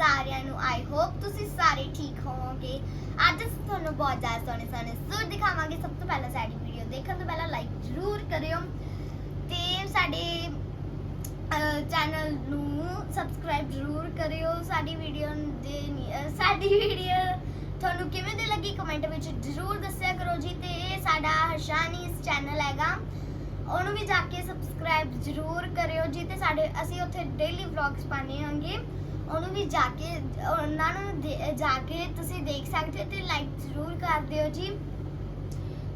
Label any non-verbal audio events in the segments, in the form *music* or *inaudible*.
ਸਾਰਿਆਂ ਨੂੰ I hope ਤੁਸੀਂ ਸਾਰੇ ਠੀਕ ਹੋਵੋਗੇ। ਅੱਜ ਅਸੀਂ ਤੁਹਾਨੂੰ ਬਹੁਤ ਜ਼ਿਆਦਾ ਸੋਹਣੇ ਸੋਹਣੇ ਸੂਟ ਦਿਖਾਵਾਂਗੇ। ਸਭ ਤੋਂ ਪਹਿਲਾਂ ਸਾਡੀ ਵੀਡੀਓ ਦੇਖਣ ਤੋਂ ਪਹਿਲਾਂ ਲਾਈਕ ਜ਼ਰੂਰ ਕਰਿਓ। ਤੇ ਸਾਡੇ ਚੈਨਲ ਨੂੰ ਸਬਸਕ੍ਰਾਈਬ ਜ਼ਰੂਰ ਕਰਿਓ। ਸਾਡੀ ਵੀਡੀਓ ਦੇ ਸਾਡੀ ਵੀਡੀਓ ਤੁਹਾਨੂੰ ਕਿਵੇਂ ਦੀ ਲੱਗੀ ਕਮੈਂਟ ਵਿੱਚ ਜ਼ਰੂਰ ਦੱਸਿਆ ਕਰੋ ਜੀ। ਤੇ ਸਾਡਾ ਹਰਸ਼ਾਨੀ ਚੈਨਲ ਹੈਗਾ। ਉਹਨੂੰ ਵੀ ਜਾ ਕੇ ਸਬਸਕ੍ਰਾਈਬ ਜ਼ਰੂਰ ਕਰਿਓ ਜੀ। ਤੇ ਸਾਡੇ, ਅਸੀਂ ਉੱਥੇ ਡੇਲੀ ਵਲੌਗਸ ਪਾਣੇ ਹਾਂਗੇ। ਉਹਨੂੰ ਵੀ ਜਾ ਕੇ, ਉਹਨਾਂ ਨੂੰ ਜਾ ਕੇ ਤੁਸੀਂ ਦੇਖ ਸਕਦੇ ਹੋ ਤੇ ਲਾਈਕ ਜ਼ਰੂਰ ਕਰ ਦਿਓ ਜੀ।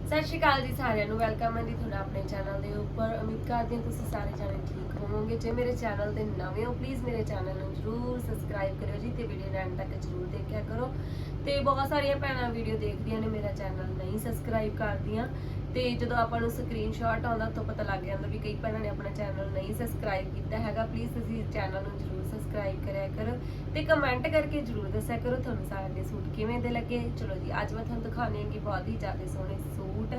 ਸਤਿ ਸ਼੍ਰੀ ਅਕਾਲ ਜੀ ਸਾਰਿਆਂ ਨੂੰ ਵੈਲਕਮ ਹੈ ਜੀ ਤੁਹਾਡਾ ਆਪਣੇ ਚੈਨਲ ਦੇ ਉੱਪਰ। ਉਮੀਦ ਕਰਦੀ ਹਾਂ ਤੁਸੀਂ ਸਾਰੇ ਜਾਣੇ ਠੀਕ ਹੋਵੋਗੇ। ਜੇ ਮੇਰੇ ਚੈਨਲ ਤੇ ਨਵੇਂ ਹੋ ਪਲੀਜ਼ ਮੇਰੇ ਚੈਨਲ ਨੂੰ ਜਰੂਰ ਸਬਸਕ੍ਰਾਈਬ ਕਰਿਓ ਜੀ ਤੇ ਵੀਡੀਓ ਨੂੰ ਐਂਡ ਤੱਕ ਜਰੂਰ ਦੇਖਿਆ ਕਰੋ। ਤੇ ਬਹੁਤ ਸਾਰੀਆਂ ਭੈਣਾਂ ਵੀਡੀਓ ਦੇਖਦੀਆਂ ਨੇ, ਮੇਰਾ ਚੈਨਲ ਨਹੀਂ ਸਬਸਕ੍ਰਾਈਬ ਕਰਦੀਆਂ। ਤੇ ਜਦੋਂ ਆਪਾਂ ਨੂੰ ਸਕਰੀਨਸ਼ਾਟ ਆਉਂਦਾ ਤਾਂ ਪਤਾ ਲੱਗ ਜਾਂਦਾ ਵੀ ਕਈ ਭੈਣਾਂ ਨੇ ਆਪਣਾ ਚੈਨਲ ਨਹੀਂ ਸਬਸਕ੍ਰਾਈਬ ਕੀਤਾ ਹੈਗਾ। ਪਲੀਜ਼ ਤੁਸੀਂ ਚੈਨਲ ਨੂੰ ਜਰੂਰ ਸਬਸਕ੍ਰਾਈਬ ਕਰਿਆ ਕਰੋ ਤੇ ਕਮੈਂਟ ਕਰਕੇ ਜਰੂਰ ਦੱਸਿਆ ਕਰੋ ਤੁਹਾਨੂੰ ਸਾਰੇ ਦੇ ਸੂਟ ਕਿਵੇਂ ਦੇ ਲੱਗੇ। ਚਲੋ ਜੀ, ਅੱਜ ਮੈਂ ਤੁਹਾਨੂੰ ਦਿਖਾਉਂਦੀ ਹਾਂ ਕਿ ਬਹੁਤ ਹੀ ਜ਼ਿਆਦਾ ਸੋਹਣੇ ਸੂਟ।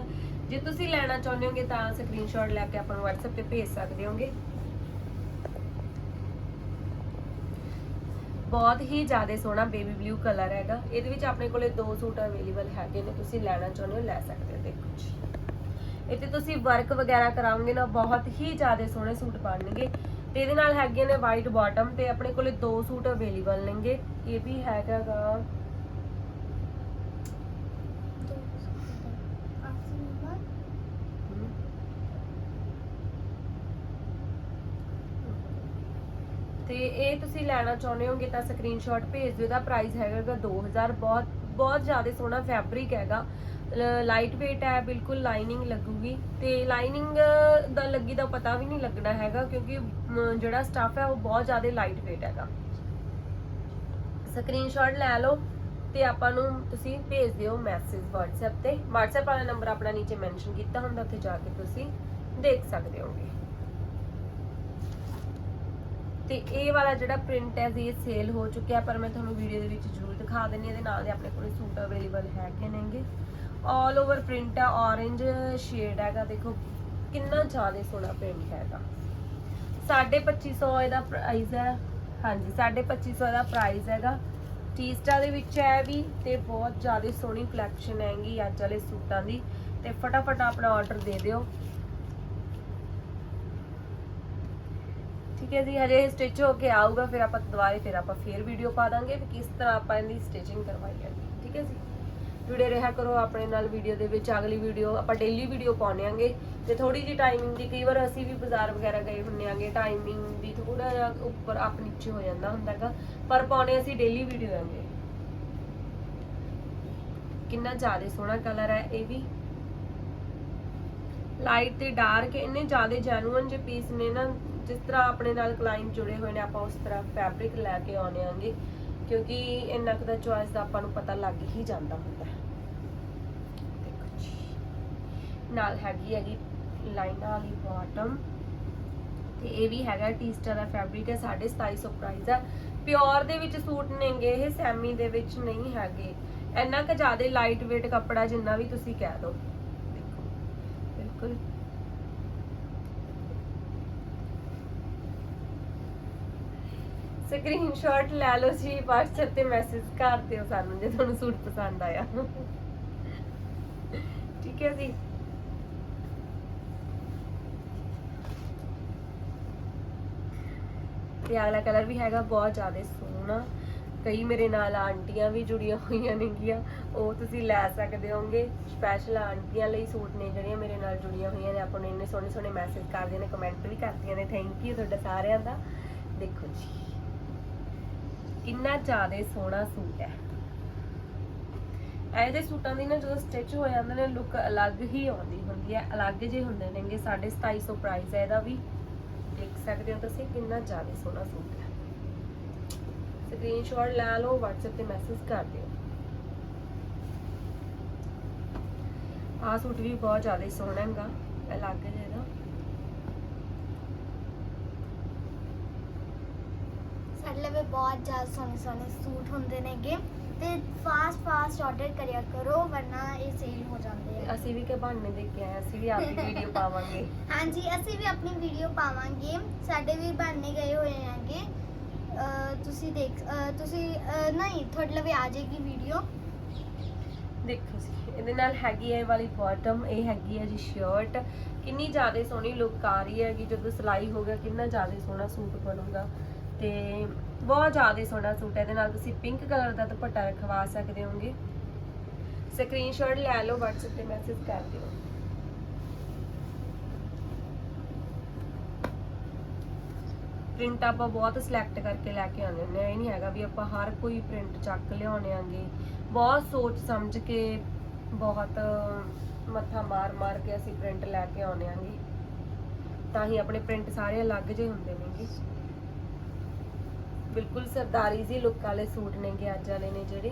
ਜੇ ਤੁਸੀਂ ਲੈਣਾ ਚਾਹੁੰਦੇ ਹੋਗੇ ਤਾਂ ਸਕਰੀਨਸ਼ਾਟ ਲੈ ਕੇ ਆਪਾਂ ਨੂੰ WhatsApp ਤੇ ਭੇਜ ਸਕਦੇ ਹੋਗੇ। ਬਹੁਤ ਹੀ ਜ਼ਿਆਦਾ ਸੋਹਣਾ ਬੇਬੀ ਬਲੂ ਕਲਰ ਹੈਗਾ। ਇਹਦੇ ਵਿੱਚ ਆਪਣੇ ਕੋਲੇ ਦੋ ਸੂਟ ਅਵੇਲੇਬਲ ਹੈਗੇ ਨੇ, ਤੁਸੀਂ ਲੈਣਾ ਚਾਹੁੰਦੇ ਹੋ, ਲੈ ਸਕਦੇ ਹੋ ਦੇਖੋ ਜੀ। ਇੱਥੇ ਤੁਸੀਂ ਵਰਕ ਵਗੈਰਾ ਕਰਾਉਂਗੇ ਨਾ, ਬਹੁਤ ਹੀ ਜ਼ਿਆਦਾ ਸੋਹਣੇ ਸੂਟ ਬਣਨਗੇ ਤੇ ਇਹਦੇ ਨਾਲ ਹੈਗੇ ਨੇ ਵਾਈਟ ਬਾਟਮ ਤੇ ਆਪਣੇ ਕੋਲੇ ਦੋ ਸੂਟ ਅਵੇਲੇਬਲ ਨੇਗੇ। ਇਹ ਵੀ ਹੈਗਾਗਾ ਤੇ ਇਹ ਤੁਸੀਂ ਲੈਣਾ ਚਾਹੁੰਦੇ ਹੋਗੇ ਤਾਂ ਸਕਰੀਨਸ਼ਾਟ ਭੇਜ ਦਿਓ। ਇਹਦਾ ਪ੍ਰਾਈਸ ਹੈਗਾ 2000 ਬਹੁਤ ਬਹੁਤ ਜ਼ਿਆਦਾ ਸੋਹਣਾ ਫੈਬਰਿਕ ਹੈਗਾ। ਲਾਈਟ weight ਹੈ, ਬਿਲਕੁਲ ਲਾਈਨਿੰਗ ਲੱਗੂਗੀ। ਤੇ ਲਾਈਨਿੰਗ ਦਾ ਲੱਗੀ ਦਾ ਪਤਾ ਵੀ ਨਹੀਂ ਲੱਗਣਾ ਹੈਗਾ, ਕਿਉਂਕਿ ਜਿਹੜਾ ਸਟਫ ਹੈ, ਉਹ ਬਹੁਤ ਜ਼ਿਆਦਾ ਲਾਈਟ weight ਹੈਗਾ। ਸਕਰੀਨਸ਼ਾਟ ਲੈ ਲਓ ਤੇ ਆਪਾਂ ਨੂੰ ਤੁਸੀਂ ਭੇਜ ਦਿਓ ਮੈਸੇਜ WhatsApp ਤੇ। WhatsApp ਵਾਲਾ ਨੰਬਰ ਆਪਣਾ ਨੀਚੇ ਮੈਂਸ਼ਨ ਕੀਤਾ ਹੁੰਦਾ, ਉੱਥੇ ਜਾ ਕੇ ਤੁਸੀਂ ਦੇਖ ਸਕਦੇ ਹੋਗੇ। ਤੇ ਇਹ ਵਾਲਾ ਜਿਹੜਾ ਪ੍ਰਿੰਟ ਹੈ ਜੀ ਇਹ ਸੇਲ ਹੋ ਚੁੱਕਿਆ, ਪਰ ਮੈਂ ਤੁਹਾਨੂੰ ਵੀਡੀਓ ਦੇ ਵਿੱਚ ਜ਼ਰੂਰ ਦਿਖਾ ਦਿੰਨੀ ਇਹਦੇ ਨਾਲ ਦੇ ਆਪਣੇ ਕੋਲ ਸੂਟ ਅਵੇਲੇਬਲ ਹੈਗੇ ਨੇਗੇ। ਆਲ ਓਵਰ ਪ੍ਰਿੰਟ ਹੈ orange ਸ਼ੇਡ ਹੈਗਾ, ਦੇਖੋ, ਕਿੰਨਾ ਜ਼ਿਆਦਾ ਸੋਹਣਾ ਪ੍ਰਿੰਟ ਹੈਗਾ। 2550 ਇਹਦਾ ਪ੍ਰਾਈਸ ਹੈ। ਹਾਂਜੀ 2550 ਇਹਦਾ ਪ੍ਰਾਈਸ ਹੈਗਾ। ਟੀਸਟਾ ਦੇ ਵਿੱਚ ਹੈ ਵੀ ਤੇ ਬਹੁਤ ਜ਼ਿਆਦਾ ਸੋਹਣੀ ਕਲੈਕਸ਼ਨ ਹੈਗੀ ਅੱਜ ਵਾਲੇ ਸੂਟਾਂ ਦੀ। ਤੇ ਫਟਾਫਟ ਆਪਣਾ ਆਰਡਰ ਦੇ ਦਿਓ। ਠੀਕ ਹੈ ਜੀ, ਹਜੇ ਸਟਿਚ ਹੋ ਕੇ ਆਊਗਾ, ਫਿਰ ਆਪਾਂ ਦੁਬਾਰੇ ਫਿਰ ਆਪਾਂ ਫੇਰ ਵੀਡੀਓ ਪਾ ਦਾਂਗੇ ਵੀ ਕਿਸ ਤਰ੍ਹਾਂ ਆਪਾਂ ਇਹਦੀ ਸਟਿਚਿੰਗ ਕਰਵਾਈ ਹੈ। ਠੀਕ ਹੈ ਜੀ। ਜੁੜੇ ਰਿਹਾ ਕਰੋ ਆਪਣੇ ਨਾਲ ਵੀਡੀਓ ਦੇ ਵਿੱਚ। ਅਗਲੀ ਵੀਡੀਓ ਆਪਾਂ ਡੇਲੀ ਵੀਡੀਓ ਪਾਉਂਦੇ ਆਂਗੇ ਤੇ ਥੋੜੀ ਜੀ ਟਾਈਮਿੰਗ ਦੀ, ਕਈ ਵਾਰ ਅਸੀਂ ਵੀ ਬਾਜ਼ਾਰ ਵਗੈਰਾ ਗਏ ਹੁੰਨੇ ਆਂਗੇ ਟਾਈਮਿੰਗ ਦੀ ਥੋੜਾ ਜਿਹਾ ਉੱਪਰ ਅਪ ਨੀਚੇ ਹੋ ਜਾਂਦਾ ਹੁੰਦਾਗਾ ਪਰ ਪਾਉਣੇ ਅਸੀਂ ਡੇਲੀ ਵੀਡੀਓ ਆਂਗੇ ਕਿੰਨਾ ਜ਼ਿਆਦਾ ਸੋਹਣਾ ਕਲਰ ਹੈ ਇਹ ਵੀ। ਲਾਈਟ ਤੇ ਡਾਰਕ ਇੰਨੇ ਜ਼ਿਆਦਾ ਜੈਨੂਅਨ ਜੇ ਪੀਸ ਨੇ ਨਾ, ਜਿਸ ਤਰ੍ਹਾਂ ਆਪਣੇ ਨਾਲ ਕਲਾਇੰਟ ਜੁੜੇ ਹੋਏ ਨੇ, ਆਪਾਂ ਉਸ ਤਰ੍ਹਾਂ ਫੈਬਰਿਕ ਲੈ ਕੇ ਆਉਣੇ ਆਂਗੇ ਕਿਉਂਕਿ ਇੰਨਾ ਕੁ ਦਾ ਚੁਆਇਸ ਦਾ ਆਪਾਂ ਨੂੰ ਪਤਾ ਲੱਗ ਹੀ ਜਾਂਦਾ ਹੁੰਦਾ ਹੈ ਦੇਖੋ ਜੀ ਨਾਲ ਹੈਗੀ ਹੈਗੀ ਲਾਈਨਾਂ ਵਾਲੀ ਬਾਟਮ ਤੇ ਇਹ ਵੀ ਹੈਗਾ ਟੀਸਟਾ ਦਾ ਫੈਬਰਿਕ ਹੈ 2750 ਪ੍ਰਾਈਸ ਹੈ। ਪਿਓਰ ਦੇ ਵਿੱਚ ਸੂਟ ਨੇਗੇ, ਇਹ ਸੈਮੀ ਦੇ ਵਿੱਚ ਨਹੀਂ ਹੈਗੇ। ਇੰਨਾ ਕੁ ਜ਼ਿਆਦਾ ਲਾਈਟ weight ਕੱਪੜਾ ਜਿੰਨਾ ਵੀ ਤੁਸੀਂ ਕਹਿ ਦੋ ਬਿਲਕੁਲ। ਸਕਰੀਨਸ਼ਾਟ ਲੈ ਲਓ ਜੀ, WhatsApp ਤੇ ਮੈਸੇਜ ਕਰ ਦਿਓ ਸਾਨੂੰ, ਜੇ ਤੁਹਾਨੂੰ ਸੂਟ ਪਸੰਦ ਆਇਆ। ਠੀਕ ਹੈ ਜੀ। ਤੇ ਅਗਲਾ ਕਲਰ ਵੀ ਹੈਗਾ ਬਹੁਤ ਜ਼ਿਆਦਾ ਸੋਹਣਾ। ਕਈ ਮੇਰੇ ਨਾਲ ਆਂਟੀਆਂ ਵੀ ਜੁੜੀਆਂ ਹੋਈਆਂ ਨੇਗੀਆਂ, ਉਹ ਤੁਸੀਂ ਲੈ ਸਕਦੇ ਹੋਗੇ ਸਪੈਸ਼ਲ ਆਂਟੀਆਂ ਲਈ ਸੂਟ ਨੇ ਜਿਹੜੀਆਂ ਮੇਰੇ ਨਾਲ ਜੁੜੀਆਂ ਹੋਈਆਂ ਨੇ, ਆਪਾਂ ਨੂੰ ਇੰਨੇ ਸੋਹਣੇ ਸੋਹਣੇ ਮੈਸੇਜ ਕਰਦੀਆਂ ਨੇ ਕਮੈਂਟ ਵੀ ਕਰਦੀਆਂ ਨੇ। ਥੈਂਕ ਯੂ ਤੁਹਾਡਾ ਸਾਰਿਆਂ ਦਾ। ਦੇਖੋ ਜੀ, ਕਿੰਨਾ ਜ਼ਿਆਦਾ ਸੋਹਣਾ ਸੂਟ ਹੈ। ਇਹਦੇ ਸੂਟਾਂ ਦੀ ਨਾ ਜਦੋਂ ਸਟਿਚ ਹੋ ਜਾਂਦੇ ਨੇ ਲੁੱਕ ਅਲੱਗ ਹੀ ਆਉਂਦੀ ਹੁੰਦੀ ਹੈ। ਅਲੱਗ ਜਿਹੇ ਹੁੰਦੇ ਨੇਗੇ 2750 ਪ੍ਰਾਈਸ ਹੈ ਇਹਦਾ ਵੀ। ਦੇਖ ਸਕਦੇ ਹੋ ਤੁਸੀਂ, ਕਿੰਨਾ ਜ਼ਿਆਦਾ ਸੋਹਣਾ ਸੂਟ ਹੈ। ਸਕਰੀਨਸ਼ਾਟ ਲੈ ਲਓ, WhatsApp ਤੇ ਮੈਸੇਜ ਕਰ ਦਿਓ। ਆਹ ਸੂਟ ਵੀ ਬਹੁਤ ਜ਼ਿਆਦਾ ਸੋਹਣਾ ਹੈਗਾ ਅਲੱਗ ਜਿਹਾ ਦਾ ਸਾਡੇ ਲਵੇ ਬਹੁਤ ਜ਼ਿਆਦਾ ਸੋਹਣੇ ਸੋਹਣੇ ਸੂਟ ਹੁੰਦੇ ਨੇਗੇ। ਤੇ ਫਾਸਟ ਫਾਸਟ ਆਰਡਰ ਕਰਿਆ ਕਰੋ ਵਰਨਾ ਇਹ ਸੇਲ ਹੋ ਜਾਂਦੇ ਆ। ਅਸੀਂ ਵੀ ਕਿ ਬਹਾਨੇ ਦੇ ਕੇ ਆਏ ਅਸੀਂ ਵੀ ਆਪਦੀ *laughs* ਵੀਡੀਓ ਪਾਵਾਂਗੇ। ਹਾਂਜੀ ਅਸੀਂ ਵੀ ਆਪਣੀ ਵੀਡੀਓ ਪਾਵਾਂਗੇ। ਸਾਡੇ ਵੀ ਬਣਨੇ ਗਏ ਹੋਏ ਅਹ ਤੁਸੀਂ ਦੇਖ ਅਹ ਤੁਸੀਂ ਅਹ ਨਹੀਂ ਤੁਹਾਡੇ ਲਵੇ ਆ ਜਾਏਗੀ ਵੀਡੀਓ ਦੇਖੋ ਜੀ ਇਹਦੇ ਨਾਲ ਹੈਗੀ ਹੈ ਇਹ ਵਾਲੀ ਬਾਟਮ ਇਹ ਹੈਗੀ ਹੈ ਜੀ ਸ਼ਰਟ ਕਿੰਨੀ ਜ਼ਿਆਦਾ ਸੋਹਣੀ ਲੁੱਕ ਆ ਰਹੀ ਹੈਗੀ ਜਦੋਂ ਸਿਲਾਈ ਹੋ ਗਿਆ ਕਿੰਨਾ ਜ਼ਿਆਦਾ ਸੋਹਣਾ ਸੂਟ ਬਣੂਗਾ। ਤੇ ਬਹੁਤ ਜ਼ਿਆਦਾ ਸੋਹਣਾ ਸੂਟ ਹੈ। ਇਹਦੇ ਨਾਲ ਤੁਸੀਂ ਪਿੰਕ ਕਲਰ ਦਾ ਦੁਪੱਟਾ ਰਖਵਾ ਸਕਦੇ ਹੋਗੇ। ਸਕਰੀਨਸ਼ਾਟ ਲੈ ਲਓ, WhatsApp ਤੇ ਮੈਸੇਜ ਕਰ ਦਿਓ। ਪ੍ਰਿੰਟ ਆਪਾਂ ਬਹੁਤ ਸਿਲੈਕਟ ਕਰਕੇ ਲੈ ਕੇ ਆਉਂਦੇ ਹੁੰਦੇ ਆ। ਇਹ ਨਹੀਂ ਹੈਗਾ ਵੀ ਆਪਾਂ ਹਰ ਕੋਈ ਪ੍ਰਿੰਟ ਚੱਕ ਲਿਆਉਣੇ ਆਂਗੇ। ਬਹੁਤ ਸੋਚ ਸਮਝ ਕੇ ਬਹੁਤ ਮੱਥਾ ਮਾਰ ਮਾਰ ਕੇ ਅਸੀਂ ਪ੍ਰਿੰਟ ਲੈ ਕੇ ਆਉਂਦੇ ਆਂਗੇ। ਤਾਂ ਹੀ ਆਪਣੇ ਪ੍ਰਿੰਟ ਸਾਰੇ ਅਲੱਗ ਜਿਹੇ ਹੁੰਦੇ ਨੇਗੇ। ਬਿਲਕੁਲ ਸਰਦਾਰੀ ਜੀ ਲੁੱਕ ਵਾਲੇ ਸੂਟ ਨੇਗੇ ਅੱਜ ਵਾਲੇ ਨੇ ਜਿਹੜੇ।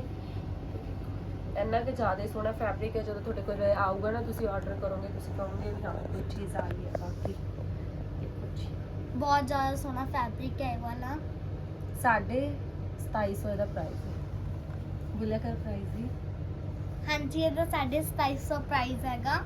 ਇੰਨਾ ਕਿ ਜ਼ਿਆਦਾ ਸੋਹਣਾ ਫੈਬਰਿਕ ਹੈ ਜਦੋਂ ਤੁਹਾਡੇ ਕੋਲ ਆਊਗਾ ਨਾ ਤੁਸੀਂ ਆਰਡਰ ਕਰੋਗੇ ਤੁਸੀਂ ਕਹੋਗੇ ਵੀ ਹਾਂ ਕੋਈ ਚੀਜ਼ ਆ ਗਈ ਹੈ ਬਾਕੀ ਬਹੁਤ ਜ਼ਿਆਦਾ ਸੋਹਣਾ ਫੈਬਰਿਕ ਹੈ ਇਹ ਵਾਲਾ। ਸਾਡੇ 2700 ਦਾ ਪ੍ਰਾਈਸ ਹੈ। ਬੁਲਿਆ ਕਰ ਪ੍ਰਾਈਸ ਜੀ ਹਾਂਜੀ ਇਹਦਾ 2750 ਪ੍ਰਾਈਸ ਹੈਗਾ।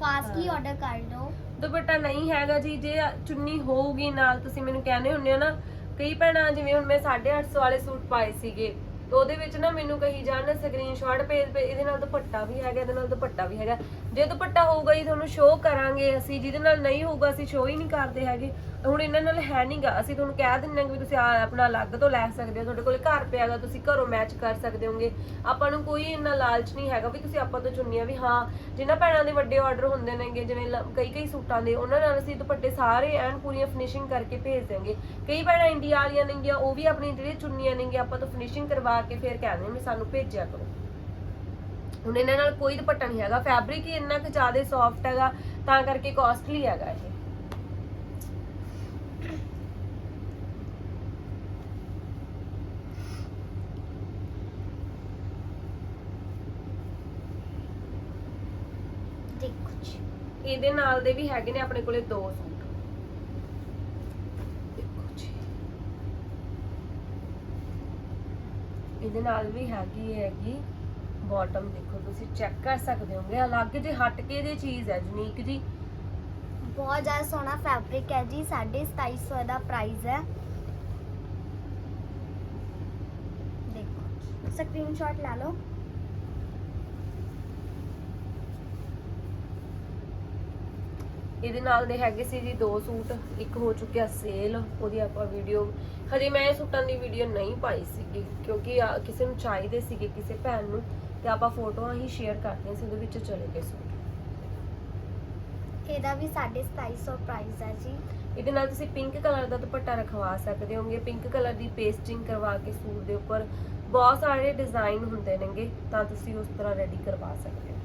ਫਾਸਟਲੀ। ਆਰਡਰ ਕਰ ਲਓ ਦੁਪੱਟਾ ਨਹੀਂ ਹੈਗਾ ਜੀ ਜੇ ਚੁੰਨੀ ਹੋਊਗੀ ਨਾਲ ਤੁਸੀਂ ਮੈਨੂੰ ਕਹਿੰਦੇ ਹੁੰਦੇ ਹੋ ਨਾ ਕਈ ਭੈਣਾਂ ਜਿਵੇਂ ਹੁਣ ਮੈਂ 850 ਵਾਲੇ ਸੂਟ ਪਾਏ ਸੀਗੇ ਤੇ ਉਹਦੇ ਵਿੱਚ ਨਾ ਮੈਨੂੰ ਕਹੀ ਜਾਣ ਸਕਰੀਨਸ਼ਾਟ ਭੇਜ ਭੇਜ, ਇਹਦੇ ਨਾਲ ਦੁਪੱਟਾ ਵੀ ਹੈਗਾ, ਇਹਦੇ ਨਾਲ ਦੁਪੱਟਾ ਵੀ ਹੈਗਾ। ਜੇ ਦੁਪੱਟਾ ਹੋਊਗਾ ਹੀ ਤੁਹਾਨੂੰ ਸ਼ੋਅ ਕਰਾਂਗੇ ਅਸੀਂ, ਜਿਹਦੇ ਨਾਲ ਨਹੀਂ ਹੋਊਗਾ ਅਸੀਂ ਸ਼ੋਅ ਹੀ ਨਹੀਂ ਕਰਦੇ ਹੈਗੇ। ਹੁਣ ਇਹਨਾਂ ਨਾਲ ਹੈ ਨਹੀਂਗਾ ਅਸੀਂ ਤੁਹਾਨੂੰ ਕਹਿ ਦਿੰਦੇ ਹਾਂ ਕਿ ਵੀ ਤੁਸੀਂ ਆਪਣਾ ਅਲੱਗ ਤੋਂ ਲੈ ਸਕਦੇ ਹੋ, ਤੁਹਾਡੇ ਕੋਲ ਘਰ ਪਿਆਗਾ ਤੁਸੀਂ ਘਰੋਂ ਮੈਚ ਕਰ ਸਕਦੇ ਹੋਗੇ। ਆਪਾਂ ਨੂੰ ਕੋਈ ਇੰਨਾ ਲਾਲਚ ਨਹੀਂ ਹੈਗਾ ਵੀ ਤੁਸੀਂ ਆਪਾਂ ਤੋਂ ਚੁੰਨੀਆਂ ਵੀ, ਹਾਂ ਜਿਨ੍ਹਾਂ ਭੈਣਾਂ ਦੇ ਵੱਡੇ ਆਰਡਰ ਹੁੰਦੇ ਨੇਗੇ, ਜਿਵੇਂ ਕਈ ਕਈ ਸੂਟਾਂ ਦੇ, ਉਹਨਾਂ ਨਾਲ ਅਸੀਂ ਦੁਪੱਟੇ ਸਾਰੇ ਐਨ ਪੂਰੀਆਂ ਫਿਨਿਸ਼ਿੰਗ ਕਰਕੇ ਭੇਜ ਦਿਆਂਗੇ। ਕਈ ਭੈਣਾਂ ਇੰਡੀਆ ਵਾਲੀਆਂ ਨੇਗੀਆਂ, ਉਹ ਵੀ ਆਪਣੀ ਜਿਹੜੀਆਂ ਚੁੰਨੀਆਂ ਨੇਗੀਆਂ, ਆਪਾਂ ਤੋਂ ਫਿਨਿਸ਼ਿੰਗ ਕਰਵਾ ਕੇ ਫਿਰ ਕਹਿੰਦੇ ਨੇ ਸਾਨੂੰ ਭੇਜਿਆ ਕਰੋ। ਹੁਣ ਇਹਨਾਂ ਨਾਲ ਕੋਈ ਦੁਪੱਟਾ ਨਹੀਂ ਹੈਗਾ। ਫੈਬਰਿਕ ਹੀ ਇੰਨਾ ਕੁ ਜ਼ਿਆਦਾ ਸੌਫਟ ਹੈਗਾ ਤਾਂ ਕਰਕੇ ਕਾਸਟਲੀ ਹੈਗਾ ਇਹ। ਇਹਦੇ ਨਾਲ ਦੇ ਵੀ ਹੈਗੇ ਨੇ ਆਪਣੇ ਕੋਲੇ ਦੋ ਸੂਟ ਦੇਖੋ ਜੀ ਇਹਦੇ ਨਾਲ ਵੀ ਹੈਗੀ ਹੈਗੀ। ਬਾਟਮ ਦੇਖੋ ਤੁਸੀਂ ਚੈੱਕ ਕਰ ਸਕਦੇ ਹੋਗੇ। ਅਲੱਗ ਜੇ ਹਟ ਕੇ ਦੀ ਚੀਜ਼ ਹੈ ਯੂਨੀਕ ਜੀ। ਬਹੁਤ ਜ਼ਿਆਦਾ ਸੋਹਣਾ ਫੈਬਰਿਕ ਹੈ ਜੀ। 2750 ਦਾ ਪ੍ਰਾਈਸ ਹੈ। ਦੇਖੋ। ਸਕਰੀਨਸ਼ਾਟ ਲੈ ਲਓ। ਇਹਦੇ ਨਾਲ ਦੇ ਹੈਗੇ ਸੀ ਜੀ ਦੋ ਸੂਟ ਇੱਕ ਹੋ ਚੁੱਕਿਆ ਸੇਲ ਉਹਦੀ ਆਪਾਂ ਵੀਡੀਓ ਹਜੇ ਮੈਂ ਇਹ ਸੂਟਾਂ ਦੀ ਵੀਡੀਓ ਨਹੀਂ ਪਾਈ ਸੀਗੀ ਕਿਉਂਕਿ ਕਿਸੇ ਨੂੰ ਚਾਹੀਦੇ ਸੀਗੇ ਕਿਸੇ ਭੈਣ ਨੂੰ ਤੇ ਆਪਾਂ ਫੋਟੋਆਂ ਹੀ ਸ਼ੇਅਰ ਕਰਤੀਆਂ ਸੀ ਉਹਦੇ ਵਿੱਚ ਚਲੇ ਗਏ ਸੂਟ। ਇਹਦਾ ਵੀ 2750 ਪ੍ਰਾਈਸ ਹੈ ਜੀ। ਇਹਦੇ ਨਾਲ ਤੁਸੀਂ ਪਿੰਕ ਕਲਰ ਦਾ ਦੁਪੱਟਾ ਰਖਵਾ ਸਕਦੇ ਹੋਗੇ ਪਿੰਕ ਕਲਰ ਦੀ ਪੇਸਟਿੰਗ ਕਰਵਾ ਕੇ ਸੂਟ ਦੇ ਉੱਪਰ ਬਹੁਤ ਸਾਰੇ ਡਿਜ਼ਾਈਨ ਹੁੰਦੇ ਨੇਗੇ ਤਾਂ ਤੁਸੀਂ ਉਸ ਤਰ੍ਹਾਂ ਰੈਡੀ ਕਰਵਾ ਸਕਦੇ ਹੋ।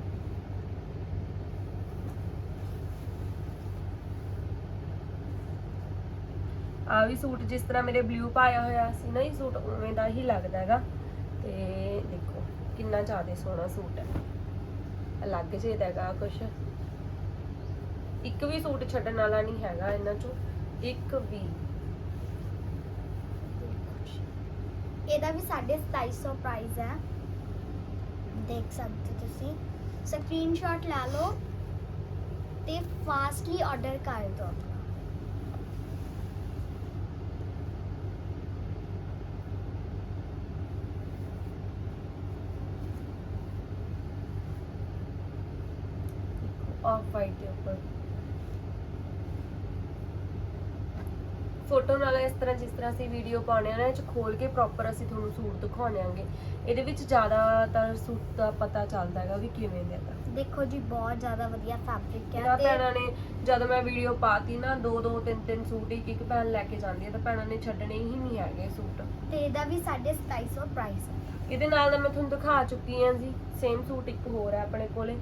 ਆ ਵੀ ਸੂਟ ਜਿਸ ਤਰ੍ਹਾਂ ਮੇਰੇ ਬਲੂ ਪਾਇਆ ਹੋਇਆ ਸੀ ਨਾ, ਇਹ ਸੂਟ ਉਵੇਂ ਦਾ ਹੀ ਲੱਗਦਾ ਹੈਗਾ। ਤੇ ਦੇਖੋ, ਕਿੰਨਾ ਜ਼ਿਆਦਾ ਸੋਹਣਾ ਸੂਟ ਹੈ। ਅਲੱਗ ਜਿਹੇ ਹੈਗਾ ਕੁਛ। ਇੱਕ ਵੀ ਸੂਟ ਛੱਡਣ ਵਾਲਾ ਨਹੀਂ ਹੈਗਾ ਇਹਨਾਂ ਚੋਂ, ਇੱਕ ਵੀ। ਇਹਦਾ ਵੀ 2750 ਪ੍ਰਾਈਸ ਹੈ। ਦੇਖ ਸਕਦੇ ਹੋ ਤੁਸੀਂ। ਸਕਰੀਨਸ਼ਾਟ ਲੈ ਲਓ ਤੇ ਫਾਸਟਲੀ ਆਰਡਰ ਕਰ ਦਿਓ ਆਪਣਾ ਆਫ ਵਾਈਟ ਦੇ ਉੱਪਰ। ਫੋਟੋ ਨਾਲ ਇਸ ਤਰ੍ਹਾਂ ਜਿਸ ਤਰ੍ਹਾਂ ਅਸੀਂ ਵੀਡੀਓ ਪਾਉਣੇ ਆ ਨਾ ਇਹ ਚ ਖੋਲ ਕੇ ਪ੍ਰੋਪਰ ਅਸੀਂ ਤੁਹਾਨੂੰ ਸੂਟ ਦਿਖਾਉਣੇ ਆਂਗੇ ਇਹਦੇ ਵਿੱਚ ਜ਼ਿਆਦਾਤਰ ਸੂਟ ਦਾ ਪਤਾ ਚੱਲਦਾ ਹੈਗਾ ਵੀ ਕਿਵੇਂ ਦੇ ਹੈਗਾ ਦੇਖੋ ਜੀ ਬਹੁਤ ਜ਼ਿਆਦਾ ਵਧੀਆ ਫੈਬਰਿਕ ਹੈ ਤੇ ਭੈਣਾਂ ਨੇ ਜਦ ਮੈਂ ਵੀਡੀਓ ਪਾਤੀ ਨਾ ਦੋ ਦੋ ਤਿੰਨ ਤਿੰਨ ਸੂਟ ਇੱਕ ਇੱਕ ਭੈਣ ਲੈ ਕੇ ਜਾਂਦੀ ਹੈ ਤਾਂ ਭੈਣਾਂ ਨੇ ਛੱਡਣੇ ਹੀ ਨਹੀਂ ਹੈਗੇ ਸੂਟ। ਤੇ ਇਹਦਾ ਵੀ 2750 ਪ੍ਰਾਈਸ ਹੈ ਇਹਦੇ ਨਾਲ ਦਾ ਮੈਂ ਤੁਹਾਨੂੰ ਦਿਖਾ ਚੁੱਕੀ ਹਾਂ ਜੀ ਸੇਮ ਸੂਟ ਇੱਕ ਹੋਰ ਹੈ ਆਪਣੇ ਕੋਲੇ।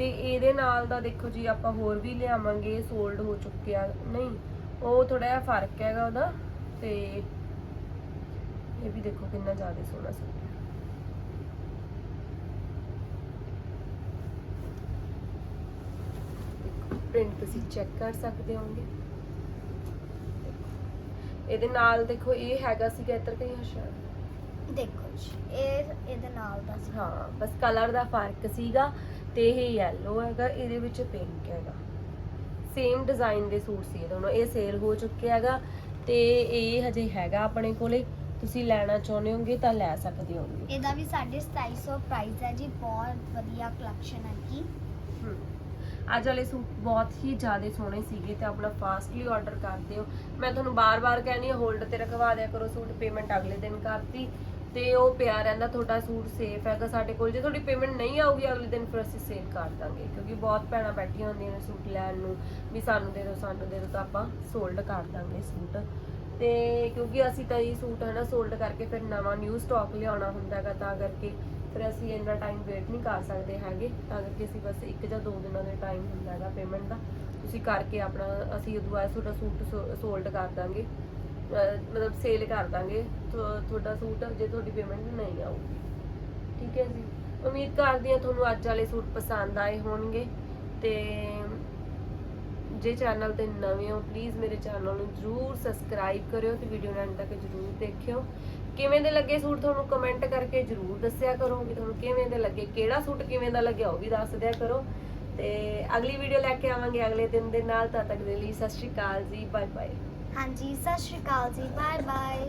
ਤੇ ਇਹਦੇ ਨਾਲ ਦਾ ਦੇਖੋ ਜੀ ਆਪਾਂ ਹੋਰ ਵੀ ਲਿਆਵਾਂਗੇ ਸੋਲਡ ਹੋ ਚੁੱਕਿਆ ਨਹੀਂ ਉਹ ਥੋੜਾ ਜਿਹਾ ਫ਼ਰਕ ਹੈਗਾ ਉਹਦਾ ਤੇ ਇਹ ਵੀ ਦੇਖੋ ਕਿੰਨਾ ਜ਼ਿਆਦਾ ਸੋਹਣਾ ਸੂਟ ਹੈ ਪ੍ਰਿੰਟ ਤੁਸੀਂ ਚੈੱਕ ਕਰ ਸਕਦੇ ਹੋਗੇ ਇਹਦੇ ਨਾਲ ਦੇਖੋ ਇਹ ਹੈਗਾ ਸੀ ਇੱਧਰ ਕਈ ਹਸ਼ਾ ਦੇਖੋ ਜੀ ਇਹ ਇਹਦੇ ਨਾਲ ਦਾ ਸੀ। ਹਾਂ ਬਸ ਕਲਰ ਦਾ ਫ਼ਰਕ ਸੀਗਾ। ਤੇ ਇਹ ਯੈਲੋ ਹੈਗਾ ਇਹਦੇ ਵਿੱਚ ਪਿੰਕ ਹੈਗਾ। ਸੇਮ ਡਿਜ਼ਾਈਨ ਦੇ ਸੂਟ ਸੀ ਇਹ ਦੋਨੋਂ ਇਹ ਸੇਲ ਹੋ ਚੁੱਕਿਆ ਹੈਗਾ ਤੇ ਇਹ ਹਜੇ ਹੈਗਾ ਆਪਣੇ ਕੋਲੇ। ਤੁਸੀਂ ਲੈਣਾ ਚਾਹੁੰਦੇ ਹੋਗੇ ਤਾਂ ਲੈ ਸਕਦੇ ਹੋਗੇ ਇਹਦਾ ਵੀ 2750 ਪ੍ਰਾਈਸ ਹੈ ਜੀ ਬਹੁਤ ਵਧੀਆ ਕਲੈਕਸ਼ਨ ਹੈ ਕੀ ਹਮ। ਅੱਜ ਵਾਲੇ ਸੂਟ ਬਹੁਤ ਹੀ ਜ਼ਿਆਦਾ ਸੋਹਣੇ ਸੀਗੇ ਤੇ ਆਪਣਾ ਫਾਸਟਲੀ ਆਰਡਰ ਕਰ ਦਿਓ। ਮੈਂ ਤੁਹਾਨੂੰ ਬਾਰ-ਬਾਰ ਕਹਿੰਦੀ ਹਾਂ ਹੋਲਡ ਤੇ ਰਖਵਾ ਦਿਆ ਕਰੋ ਸੂਟ ਪੇਮੈਂਟ ਅਗਲੇ ਦਿਨ ਕਰਤੀ। ਤੇ ਉਹ ਪਿਆ ਰਹਿੰਦਾ ਤੁਹਾਡਾ ਸੂਟ ਸੇਫ ਹੈਗਾ ਸਾਡੇ ਕੋਲ। ਜੇ ਤੁਹਾਡੀ ਪੇਮੈਂਟ ਨਹੀਂ ਆਊਗੀ, ਅਗਲੇ ਦਿਨ ਫਿਰ ਅਸੀਂ ਸੇਲ ਕਰ ਦਾਂਗੇ, ਕਿਉਂਕਿ ਬਹੁਤ ਭੈਣਾਂ ਬੈਠੀਆਂ ਹੁੰਦੀਆਂ ਨੇ ਸੂਟ ਲੈਣ ਨੂੰ, ਵੀ ਸਾਨੂੰ ਦੇ ਦਿਓ, ਸਾਨੂੰ ਦੇ ਦਿਓ ਤਾਂ ਆਪਾਂ ਸੋਲਡ ਕਰ ਦਾਂਗੇ ਸੂਟ। ਤੇ ਕਿਉਂਕਿ ਅਸੀਂ ਤਾਂ ਇਹ ਸੂਟ ਹੈ ਨਾ ਸੋਲਡ ਕਰਕੇ ਫਿਰ ਨਵਾਂ ਨਿਊ ਸਟਾਕ ਲਿਆਉਣਾ ਹੁੰਦਾ ਹੈਗਾ, ਤਾਂ ਕਰਕੇ ਫਿਰ ਅਸੀਂ ਇੰਨਾ ਟਾਈਮ ਵੇਟ ਨਹੀਂ ਕਰ ਸਕਦੇ ਹੈਗੇ, ਤਾਂ ਕਰਕੇ ਅਸੀਂ ਬਸ ਇੱਕ ਜਾਂ ਦੋ ਦਿਨਾਂ ਦਾ ਟਾਈਮ ਹੁੰਦਾ ਹੈਗਾ ਪੇਮੈਂਟ ਦਾ। ਤੁਸੀਂ ਕਰਕੇ ਆਪਣਾ, ਅਸੀਂ ਉਦੋਂ ਬਾਅਦ ਤੁਹਾਡਾ ਸੂਟ ਸੋਲਡ ਕਰ ਦਾਂਗੇ। ਮਤਲਬ ਸੇਲ ਕਰ ਦਾਂਗੇ। ਤੁਹਾਡਾ ਸੂਟ ਜੇ ਤੁਹਾਡੀ ਪੇਮੈਂਟ ਨਹੀਂ ਆਊਗੀ। ਠੀਕ ਹੈ ਜੀ? ਉਮੀਦ ਕਰਦੀ ਹਾਂ ਤੁਹਾਨੂੰ ਅੱਜ ਵਾਲੇ ਸੂਟ ਪਸੰਦ ਆਏ ਹੋਣਗੇ। ਤੇ ਜੇ ਚੈਨਲ ਤੇ ਨਵੇਂ ਹੋ ਪਲੀਜ਼ ਮੇਰੇ ਚੈਨਲ ਨੂੰ ਜਰੂਰ ਸਬਸਕ੍ਰਾਈਬ ਕਰਿਓ ਤੇ ਵੀਡੀਓ ਨੂੰ ਅੰਤ ਤੱਕ ਜਰੂਰ ਦੇਖਿਓ। ਕਿਵੇਂ ਦੇ ਲੱਗੇ ਸੂਟ ਤੁਹਾਨੂੰ ਕਮੈਂਟ ਕਰਕੇ ਜਰੂਰ ਦੱਸਿਆ ਕਰੋ ਕਿ ਤੁਹਾਨੂੰ ਕਿਵੇਂ ਦੇ ਲੱਗੇ, ਕਿਹੜਾ ਸੂਟ ਕਿਵੇਂ ਦਾ ਲੱਗਿਆ ਉਹ ਵੀ ਦੱਸ ਦਿਆ ਕਰੋ। ਤੇ ਅਗਲੀ ਵੀਡੀਓ ਲੈ ਕੇ ਆਵਾਂਗੇ ਅਗਲੇ ਦਿਨ ਦੇ ਨਾਲ, ਤਦ ਤੱਕ ਦੇ ਲਈ ਸਤਿ ਸ਼੍ਰੀ ਅਕਾਲ ਜੀ ਬਾਏ ਬਾਏ ਹਾਂਜੀ ਸਤਿ ਸ਼੍ਰੀ ਅਕਾਲ ਜੀ ਬਾਏ ਬਾਏ